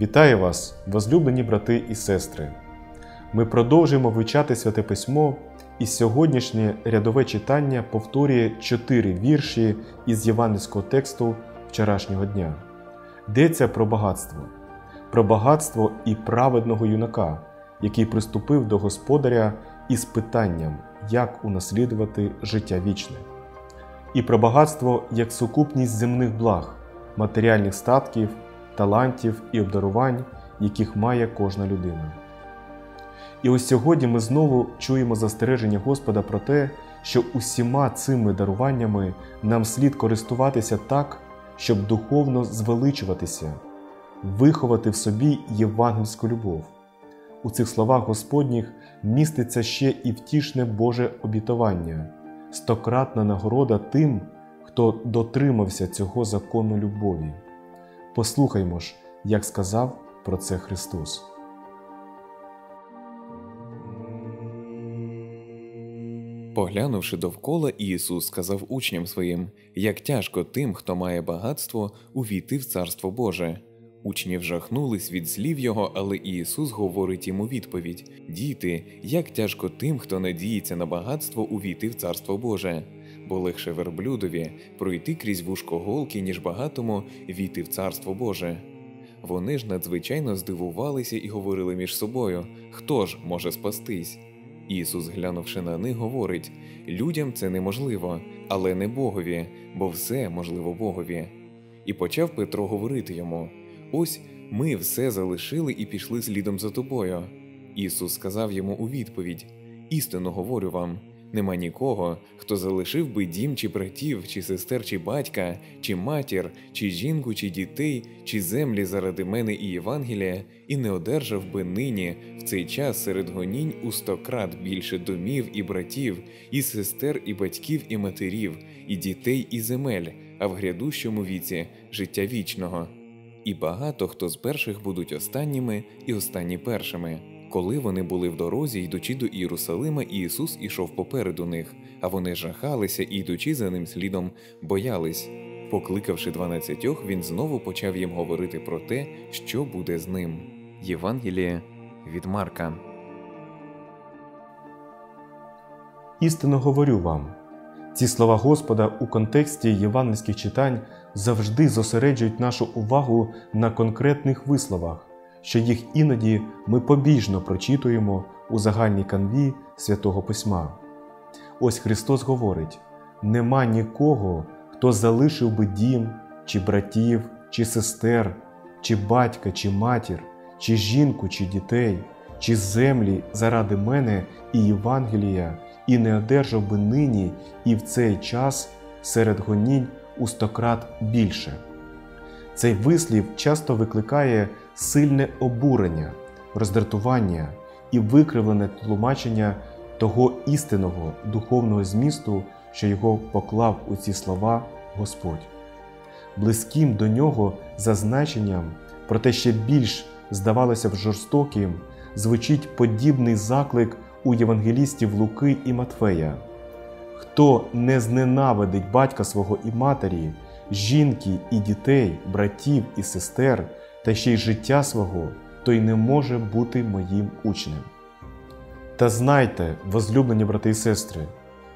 Вітаю вас, возлюблені брати і сестри! Ми продовжуємо вивчати Святе Письмо, і сьогоднішнє рядове читання повторює чотири вірші із євангельського тексту вчорашнього дня. Йдеться про багатство, про багатство і праведного юнака, який приступив до Господаря із питанням, як унаслідувати життя вічне, і про багатство як сукупність земних благ, матеріальних статків талантів і обдарувань, яких має кожна людина. І ось сьогодні ми знову чуємо застереження Господа про те, що усіма цими даруваннями нам слід користуватися так, щоб духовно звеличуватися, виховати в собі євангельську любов. У цих словах Господніх міститься ще і втішне Боже обітування, стократна нагорода тим, хто дотримався цього закону любові. Послухаймо ж, як сказав про це Христос. Поглянувши довкола, Ісус сказав учням своїм, як тяжко тим, хто має багатство, увійти в Царство Боже. Учні вжахнулись від слів його, але Ісус говорить йому відповідь: Діти, як тяжко тим, хто надіється на багатство, увійти в Царство Боже бо легше верблюдові пройти крізь вушко голки, ніж багатому війти в царство Боже. Вони ж надзвичайно здивувалися і говорили між собою хто ж може спастись? Ісус, глянувши на них, говорить людям це неможливо, але не Богові, бо все можливо Богові. І почав Петро говорити йому: Ось ми все залишили і пішли слідом за тобою. Ісус сказав йому у відповідь: Істинно говорю вам. Нема нікого, хто залишив би дім, чи братів, чи сестер, чи батька, чи матір, чи жінку, чи дітей, чи землі заради мене і Євангелія, і не одержав би нині в цей час серед гонінь у стократ більше домів і братів, і сестер, і батьків, і матерів, і дітей, і земель, а в грядущому віці життя вічного. І багато хто з перших будуть останніми, і останні першими. Коли вони були в дорозі, йдучи до Єрусалима, Ісус ішов попереду них, а вони жахалися і, йдучи за ним слідом, боялись. Покликавши дванадцятьох, він знову почав їм говорити про те, що буде з ним. Євангеліє від Марка. Істинно говорю вам. Ці слова Господа у контексті євангельських читань завжди зосереджують нашу увагу на конкретних висловах що їх іноді ми побіжно прочитуємо у загальній канві святого Письма. Ось Христос говорить: нема нікого, хто залишив би дім, чи братів, чи сестер, чи батька, чи матір, чи жінку, чи дітей, чи землі заради мене і Євангелія, і не одержав би нині і в цей час серед гонінь у стократ більше. Цей вислів часто викликає сильне обурення, роздратування і викривлене тлумачення того істинного духовного змісту, що його поклав у ці слова Господь. Близьким до нього зазначенням, проте ще більш здавалося б жорстоким, звучить подібний заклик у євангелістів Луки і Матфея. Хто не зненавидить батька свого і матері, жінки і дітей, братів і сестер, та ще й життя свого, той не може бути моїм учнем. Та знайте, возлюблені брати і сестри,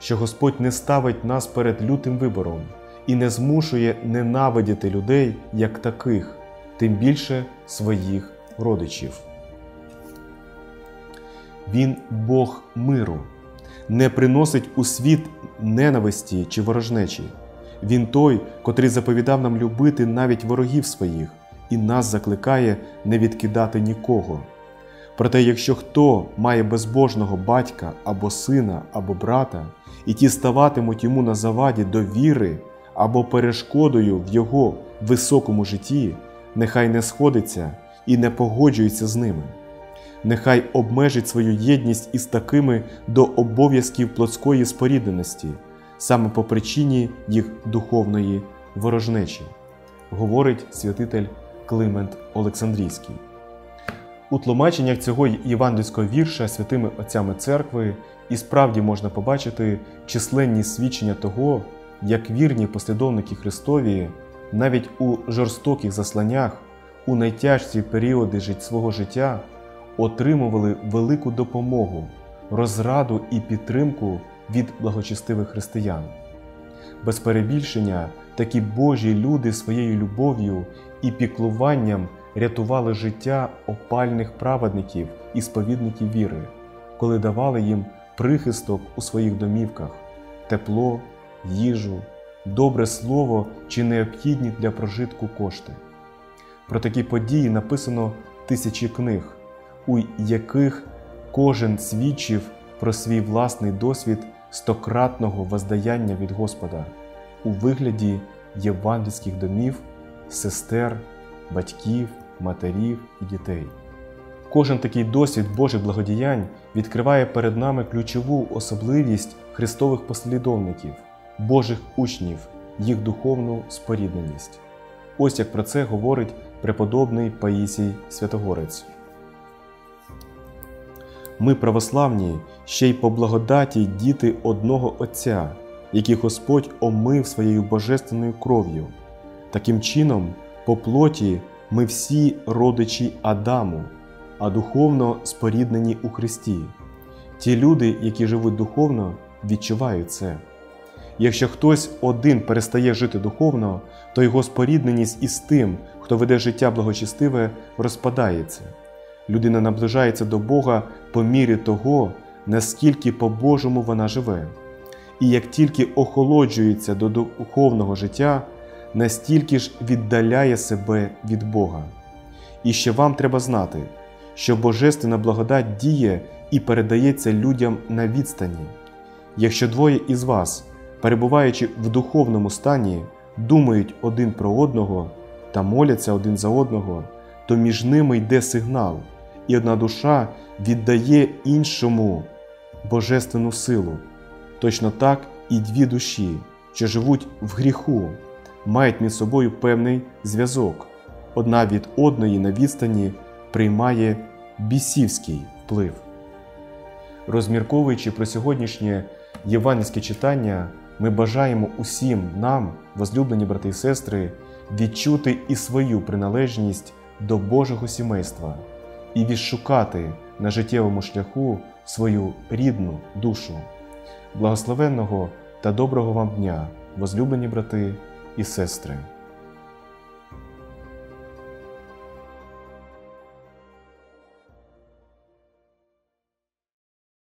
що Господь не ставить нас перед лютим вибором і не змушує ненавидіти людей як таких, тим більше своїх родичів. Він Бог миру, не приносить у світ ненависті чи ворожнечі. Він той, котрий заповідав нам любити навіть ворогів своїх і нас закликає не відкидати нікого. Проте, якщо хто має безбожного батька або сина, або брата, і ті ставатимуть йому на заваді до віри або перешкодою в його високому житті, нехай не сходиться і не погоджується з ними, нехай обмежить свою єдність із такими до обов'язків плотської спорідненості, саме по причині їх духовної ворожнечі, говорить святитель Климент Олександрійський. У тлумаченнях цього євангельського вірша святими отцями церкви і справді можна побачити численні свідчення того, як вірні послідовники Христові навіть у жорстоких засланнях, у найтяжчі періоди свого життя отримували велику допомогу, розраду і підтримку від благочестивих християн. Без перебільшення такі Божі люди своєю любов'ю і піклуванням рятували життя опальних праведників і сповідників віри, коли давали їм прихисток у своїх домівках, тепло, їжу, добре слово чи необхідні для прожитку кошти. Про такі події написано тисячі книг, у яких кожен свідчив про свій власний досвід стократного воздаяння від Господа у вигляді євангельських домів, сестер, батьків, матерів і дітей. Кожен такий досвід Божих благодіянь відкриває перед нами ключову особливість Христових послідовників, Божих учнів, їх духовну спорідненість. Ось як про це говорить преподобний Паїсій Святогорець. Ми православні ще й по благодаті діти одного Отця, які Господь омив своєю божественною кров'ю. Таким чином, по плоті ми всі родичі Адаму, а духовно споріднені у Христі. Ті люди, які живуть духовно, відчувають це. Якщо хтось один перестає жити духовно, то його спорідненість із тим, хто веде життя благочестиве, розпадається. Людина наближається до Бога по мірі того, наскільки по-божому вона живе. І як тільки охолоджується до духовного життя, настільки ж віддаляє себе від Бога. І ще вам треба знати, що Божественна благодать діє і передається людям на відстані. Якщо двоє із вас, перебуваючи в духовному стані, думають один про одного та моляться один за одного, то між ними йде сигнал, і одна душа віддає іншому божественну силу. Точно так і дві душі, що живуть в гріху, мають між собою певний зв'язок. Одна від одної на відстані приймає бісівський вплив. Розмірковуючи про сьогоднішнє євангельське читання, ми бажаємо усім нам, возлюблені брати і сестри, відчути і свою приналежність до Божого сімейства і відшукати на життєвому шляху свою рідну душу. Благословенного та доброго вам дня, возлюблені брати і сестри!